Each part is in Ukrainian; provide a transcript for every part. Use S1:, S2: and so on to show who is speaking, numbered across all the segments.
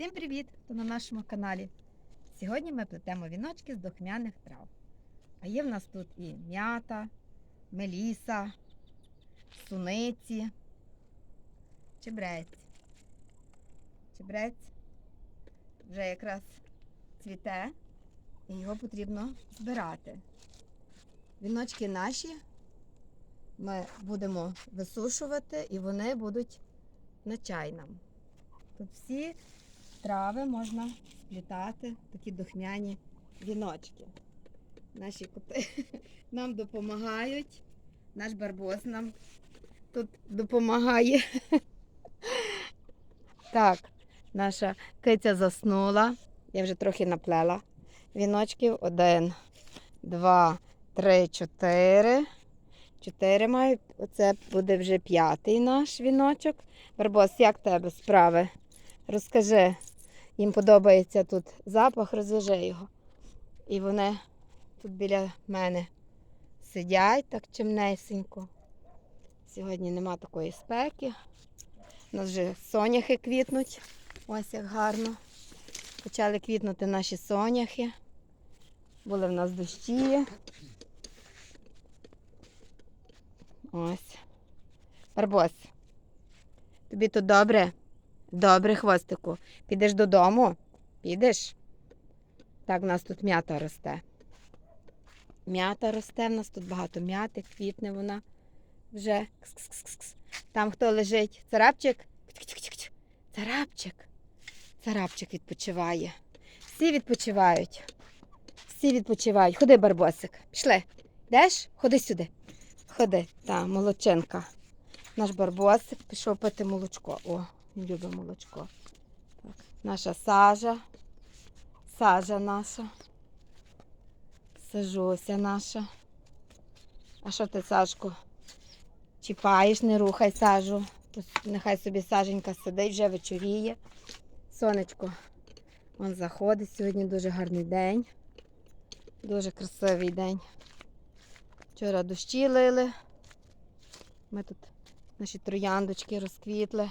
S1: Всім привіт, хто на нашому каналі. Сьогодні ми плетемо віночки з духмяних трав. А є в нас тут і м'ята, меліса, суниці, чебрець. Чебрець вже якраз цвіте, і його потрібно збирати. Віночки наші ми будемо висушувати, і вони будуть на чай нам. Тут всі трави можна сплітати, такі духмяні віночки. Наші коти нам допомагають. Наш барбос нам тут допомагає. Так, наша киця заснула. Я вже трохи наплела віночків. Один, два, три, чотири. Чотири мають. Оце буде вже п'ятий наш віночок. Барбос, як тебе справи? Розкажи, їм подобається тут запах, розв'яжи його. І вони тут біля мене сидять так чимнесенько. Сьогодні нема такої спеки. У нас вже соняхи квітнуть. Ось як гарно. Почали квітнути наші соняхи. Були в нас дощі. Ось. Барбос. Тобі тут добре? Добре, хвостику. Підеш додому? Підеш? Так, в нас тут м'ята росте. М'ята росте, в нас тут багато м'яти, квітне вона вже. Там хто лежить? Царапчик? Царапчик. Царапчик відпочиває. Всі відпочивають. Всі відпочивають. Ходи, барбосик. Пішли. Йдеш? Ходи сюди. Ходи. Та, молодчинка. Наш барбосик пішов пити молочко. О, він молочко. Так. Наша сажа. Сажа наша. Сажуся наша. А що ти, Сашку? Чіпаєш, не рухай сажу. Нехай собі саженька сидить, вже вечоріє. Сонечко. Вон заходить. Сьогодні дуже гарний день. Дуже красивий день. Вчора дощі лили. Ми тут наші трояндочки розквітли.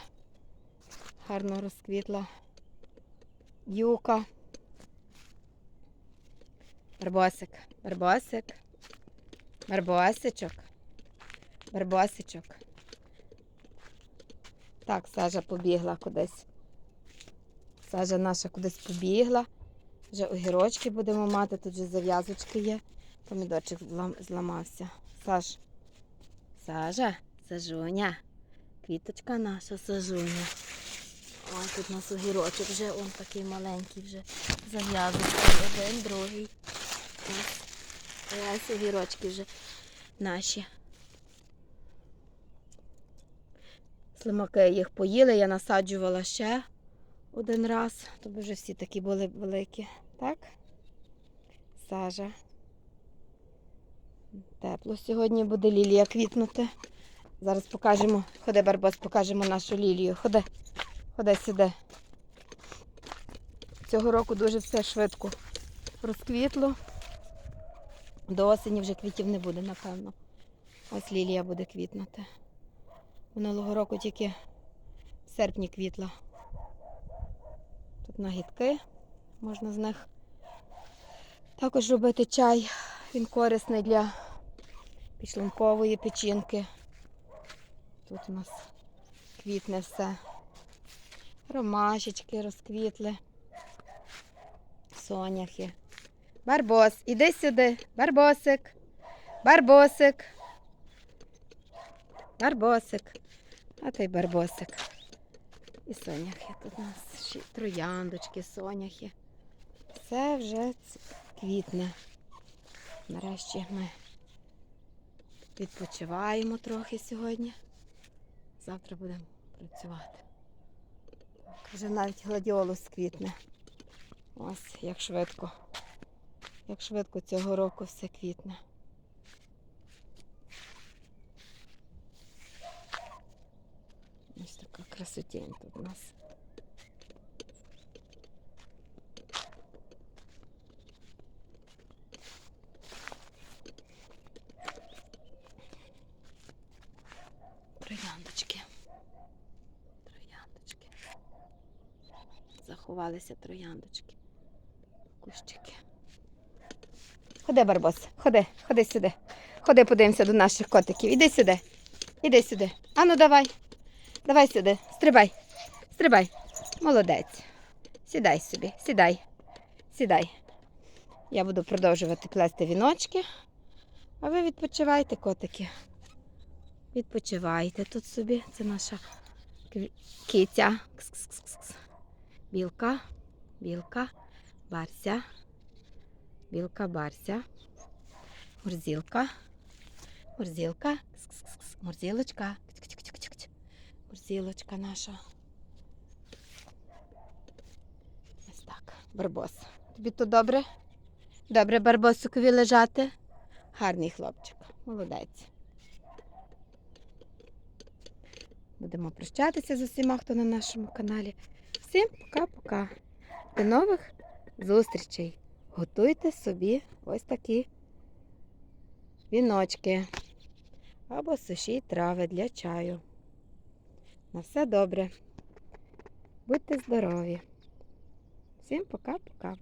S1: Гарно розквітла. Юка. Барбосик. Барбосик. Барбосичок. Барбосичок. Так, Сажа побігла кудись. Сажа наша кудись побігла. Вже огірочки будемо мати, тут вже зав'язочки є. Помідорчик зламався. Саш. Сажа, Сажуня. Квіточка наша Сажуня. Ось тут у нас огірочок вже он такий маленький вже зав'язочки. Один, другий. Ось. Огірочки вже наші. Слимаки їх поїли, я насаджувала ще один раз, то вже всі такі були великі. Так? Сажа. Тепло сьогодні буде лілія квітнути. Зараз покажемо. Ходи, Барбос, покажемо нашу лілію. Ходи, сюди. Цього року дуже все швидко розквітло. До осені вже квітів не буде, напевно. Ось лілія буде квітнути. Минулого року тільки в серпні квітла. Тут нагідки, можна з них також робити чай. Він корисний для підшлункової печінки. Тут у нас квітне все. Ромашечки розквітли. Соняхи. Барбос, іди сюди. Барбосик. Барбосик. Барбосик. А той барбосик. І соняхи. Тут у нас ще трояндочки, соняхи. Все вже квітне. Нарешті ми відпочиваємо трохи сьогодні. Завтра будемо працювати. Вже навіть гладіолус квітне. Ось як швидко. Як швидко цього року все квітне. Ось така красотень тут у нас. Трояндочки. Заховалися трояндочки. Кущики. Ходи, Барбос, ходи, ходи сюди. Ходи, подивимося до наших котиків. Іди сюди. Іди сюди. Ану, давай. Давай сюди. Стрибай. Стрибай. Молодець. Сідай собі, сідай. Сідай. Я буду продовжувати плести віночки. А ви відпочивайте, котики. Відпочивайте тут собі. Це наша киця. Кс-кс-кс-кс. Білка, білка, барся. Білка, барся. Мурзілка. Мурзілка. Мурзілочка. Мурзілочка наша. Ось так. Барбос. Тобі тут добре? Добре, барбосикові лежати? Гарний хлопчик. Молодець. Будемо прощатися з усіма, хто на нашому каналі. Всім пока-пока. До нових зустрічей. Готуйте собі ось такі віночки або суші трави для чаю. На все добре. Будьте здорові. Всім пока-пока.